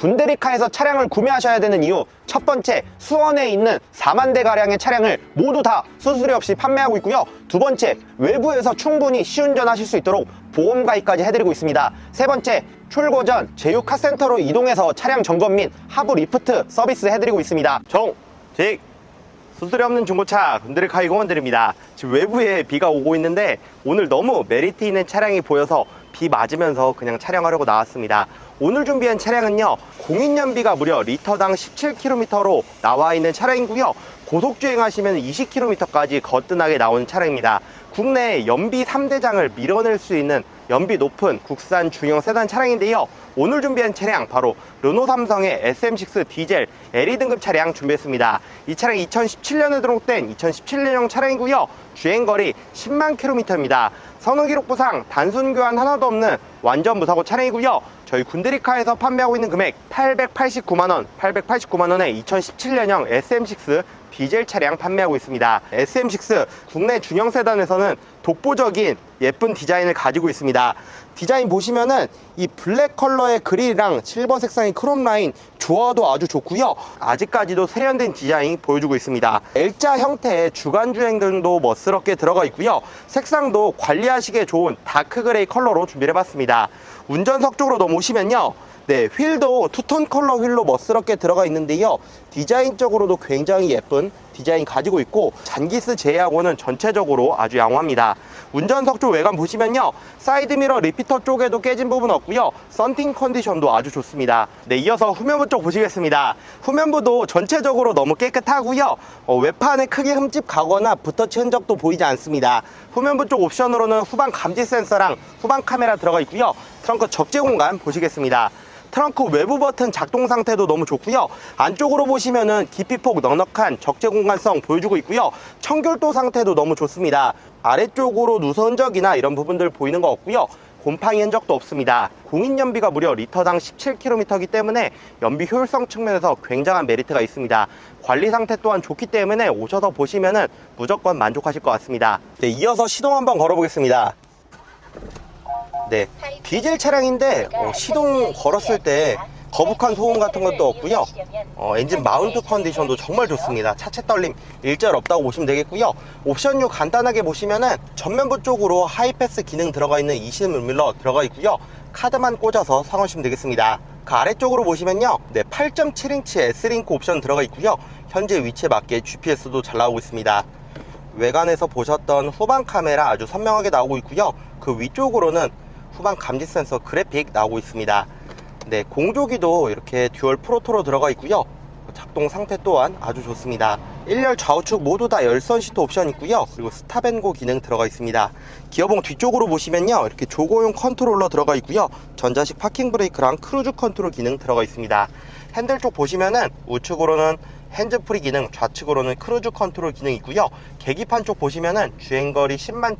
군데리카에서 차량을 구매하셔야 되는 이유 첫 번째 수원에 있는 4만 대 가량의 차량을 모두 다 수수료 없이 판매하고 있고요. 두 번째 외부에서 충분히 시운전하실 수 있도록 보험 가입까지 해드리고 있습니다. 세 번째 출고 전 제휴 카센터로 이동해서 차량 점검 및 하부 리프트 서비스 해드리고 있습니다. 정 직 수수료 없는 중고차 군데리카 이 공원드립니다. 지금 외부에 비가 오고 있는데 오늘 너무 메리트 있는 차량이 보여서 비 맞으면서 그냥 촬영하려고 나왔습니다. 오늘 준비한 차량은요, 공인연비가 무려 리터당 17km로 나와 있는 차량이고요. 고속주행 하시면 20km까지 거뜬하게 나오는 차량입니다. 국내 연비 3대장을 밀어낼 수 있는 연비 높은 국산 중형 세단 차량인데요. 오늘 준비한 차량 바로 르노 삼성의 SM6 디젤 LE 등급 차량 준비했습니다. 이 차량 2017년에 등록된 2017년형 차량이고요. 주행거리 10만 킬로미터입니다. 선후기록부상 단순 교환 하나도 없는 완전 무사고 차량이고요. 저희 군데리카에서 판매하고 있는 금액 889만원, 889만원에 2017년형 SM6 디젤 차량 판매하고 있습니다. SM6 국내 중형 세단에서는 독보적인 예쁜 디자인을 가지고 있습니다. 디자인 보시면은 이 블랙 컬러의 그릴이랑 실버 색상의 크롬 라인 조화도 아주 좋고요. 아직까지도 세련된 디자인 보여주고 있습니다. L자 형태의 주간 주행 등도 멋스럽게 들어가 있고요. 색상도 관리하시기에 좋은 다크 그레이 컬러로 준비를 해봤습니다. 운전석 쪽으로 넘어오시면요. 네, 휠도 투톤 컬러 휠로 멋스럽게 들어가 있는데요. 디자인적으로도 굉장히 예쁜 디자인 가지고 있고 잔기스 제외하고는 전체적으로 아주 양호합니다. 운전석 쪽 외관 보시면요. 사이드미러 리피터 쪽에도 깨진 부분 없고요. 썬팅 컨디션도 아주 좋습니다. 네, 이어서 후면부 쪽 보시겠습니다. 후면부도 전체적으로 너무 깨끗하고요. 어, 외판에 크게 흠집 가거나 붓터치 흔적도 보이지 않습니다. 후면부 쪽 옵션으로는 후방 감지 센서랑 후방 카메라 들어가 있고요. 트렁크 적재 공간 보시겠습니다. 트렁크 외부 버튼 작동 상태도 너무 좋고요. 안쪽으로 보시면은 깊이폭 넉넉한 적재 공간성 보여주고 있고요. 청결도 상태도 너무 좋습니다. 아래쪽으로 누수 흔적이나 이런 부분들 보이는 거 없고요. 곰팡이 흔적도 없습니다. 공인 연비가 무려 리터당 17km이기 때문에 연비 효율성 측면에서 굉장한 메리트가 있습니다. 관리 상태 또한 좋기 때문에 오셔서 보시면은 무조건 만족하실 것 같습니다. 네, 이어서 시동 한번 걸어보겠습니다. 네, 디젤 차량인데 어, 시동 걸었을 때 거북한 소음 같은 것도 없고요. 어, 엔진 마운트 컨디션도 정말 좋습니다. 차체 떨림 일절 없다고 보시면 되겠고요. 옵션류 간단하게 보시면은 전면부 쪽으로 하이패스 기능 들어가 있는 20mm 들어가 있고요. 카드만 꽂아서 사용하시면 되겠습니다. 그 아래쪽으로 보시면요. 네, 8.7인치 S링크 옵션 들어가 있고요. 현재 위치에 맞게 GPS도 잘 나오고 있습니다. 외관에서 보셨던 후방 카메라 아주 선명하게 나오고 있고요. 그 위쪽으로는 후방 감지 센서 그래픽 나오고 있습니다. 네, 공조기도 이렇게 듀얼 프로토로 들어가 있고요. 작동 상태 또한 아주 좋습니다. 1열 좌우측 모두 다 열선 시트 옵션 있고요. 그리고 스탑앤고 기능 들어가 있습니다. 기어봉 뒤쪽으로 보시면요. 이렇게 조고용 컨트롤러 들어가 있고요. 전자식 파킹 브레이크랑 크루즈 컨트롤 기능 들어가 있습니다. 핸들 쪽 보시면은 우측으로는 핸즈프리 기능, 좌측으로는 크루즈 컨트롤 기능 있고요. 계기판 쪽 보시면은 주행거리 10만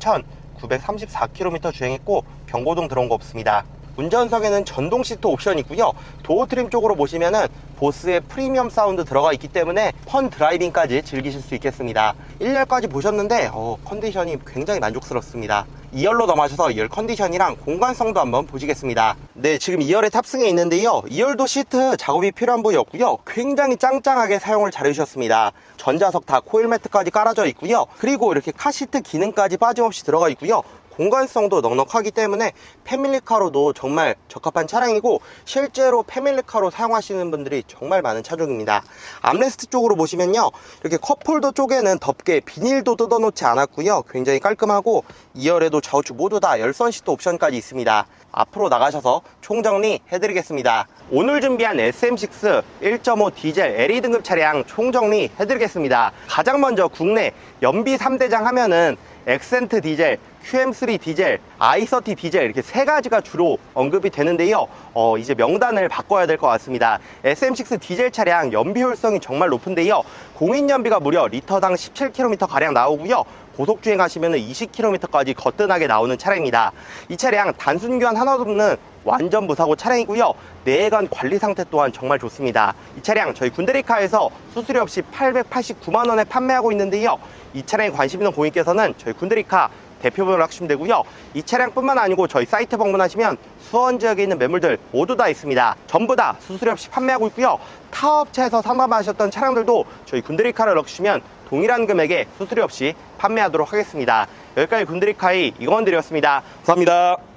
1,934km 주행했고 경고등 들어온 거 없습니다. 운전석에는 전동 시트 옵션 있고요. 도어 트림 쪽으로 보시면은 보스의 프리미엄 사운드 들어가 있기 때문에 펀 드라이빙까지 즐기실 수 있겠습니다. 1열까지 보셨는데 어, 컨디션이 굉장히 만족스럽습니다. 2열로 넘어가셔서 2열 컨디션이랑 공간성도 한번 보시겠습니다. 네, 지금 2열에 탑승해 있는데요. 2열도 시트 작업이 필요한 부위 없고요. 굉장히 짱짱하게 사용을 잘 해주셨습니다. 전자석 다 코일 매트까지 깔아져 있고요. 그리고 이렇게 카시트 기능까지 빠짐없이 들어가 있고요. 공간성도 넉넉하기 때문에 패밀리카로도 정말 적합한 차량이고 실제로 패밀리카로 사용하시는 분들이 정말 많은 차종입니다. 암레스트 쪽으로 보시면요. 이렇게 컵홀더 쪽에는 덮개 비닐도 뜯어놓지 않았고요. 굉장히 깔끔하고 2열에도 좌우측 모두 다 열선 시트 옵션까지 있습니다. 앞으로 나가셔서 총정리 해드리겠습니다. 오늘 준비한 SM6 1.5 디젤 LE 등급 차량 총정리 해드리겠습니다. 가장 먼저 국내 연비 3대장 하면은 엑센트 디젤, QM3 디젤, i30 디젤 이렇게 세 가지가 주로 언급이 되는데요. 어, 이제 명단을 바꿔야 될 것 같습니다. SM6 디젤 차량 연비 효율성이 정말 높은데요. 공인 연비가 무려 리터당 17km 가량 나오고요. 고속 주행하시면 20km까지 거뜬하게 나오는 차량입니다. 이 차량 단순 교환 하나도 없는 완전 무사고 차량이고요. 내관 관리 상태 또한 정말 좋습니다. 이 차량 저희 군데리카에서 수수료 없이 889만 원에 판매하고 있는데요. 이 차량에 관심 있는 고객께서는 저희 군데리카 대표 번호로 하시면 되고요. 이 차량뿐만 아니고 저희 사이트 방문하시면 수원 지역에 있는 매물들 모두 다 있습니다. 전부 다 수수료 없이 판매하고 있고요. 타 업체에서 상담하셨던 차량들도 저희 군드리카를 넣으시면 동일한 금액에 수수료 없이 판매하도록 하겠습니다. 여기까지 군드리카의 이건드렸습니다. 감사합니다.